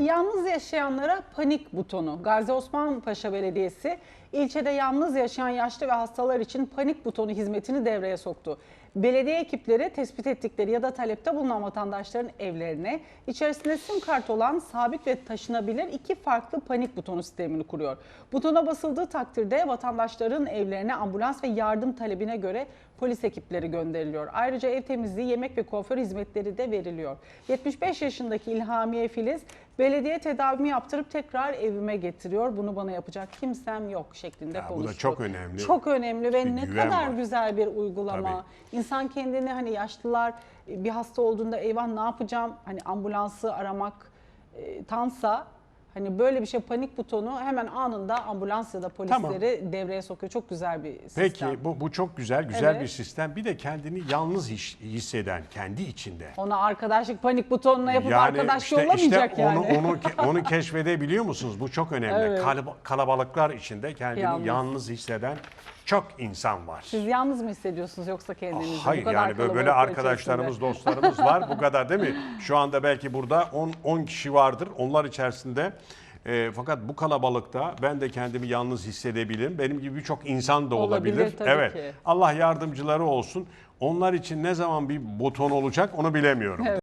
Yalnız yaşayanlara panik butonu. Gazi Osman Paşa Belediyesi ilçede yalnız yaşayan yaşlı ve hastalar için panik butonu hizmetini devreye soktu. Belediye ekipleri tespit ettikleri ya da talepte bulunan vatandaşların evlerine içerisinde sim kart olan sabit ve taşınabilir iki farklı panik butonu sistemini kuruyor. Butona basıldığı takdirde vatandaşların evlerine ambulans ve yardım talebine göre polis ekipleri gönderiliyor. Ayrıca ev temizliği, yemek ve kuaför hizmetleri de veriliyor. 75 yaşındaki İlhamiye Filiz belediye tedavimi yaptırıp tekrar evime getiriyor. Bunu bana yapacak kimsem yok şeklinde Ya bu da çok önemli. Çok önemli ve ne kadar var. güzel bir uygulama. İnsan kendini hani yaşlılar bir hasta olduğunda eyvah ne yapacağım hani ambulansı aramak e, tansa hani böyle bir şey panik butonu hemen anında ambulans ya da polisleri devreye sokuyor. Çok güzel bir sistem. Peki bu, bu çok güzel, güzel Evet. bir sistem. Bir de kendini yalnız hiç- hisseden, kendi içinde. Ona arkadaşlık panik butonuna yapıp arkadaş yollamayacak yani. onu, onu, ke- onu keşfedebiliyor musunuz? Bu çok önemli. Evet. Kalab- kalabalıklar içinde kendini Yalnız. yalnız. hisseden çok insan var. Siz yalnız mı hissediyorsunuz yoksa kendinizi? Bu Hayır kadar yani böyle, böyle arkadaşlarımız, içerisinde. dostlarımız var. Bu kadar değil mi? Şu anda belki burada 10 10 kişi vardır. Onlar içerisinde e, fakat bu kalabalıkta ben de kendimi yalnız hissedebilirim. Benim gibi birçok insan da Olabilir, olabilir. tabii evet. ki. Allah yardımcıları olsun. Onlar için ne zaman bir buton olacak onu bilemiyorum.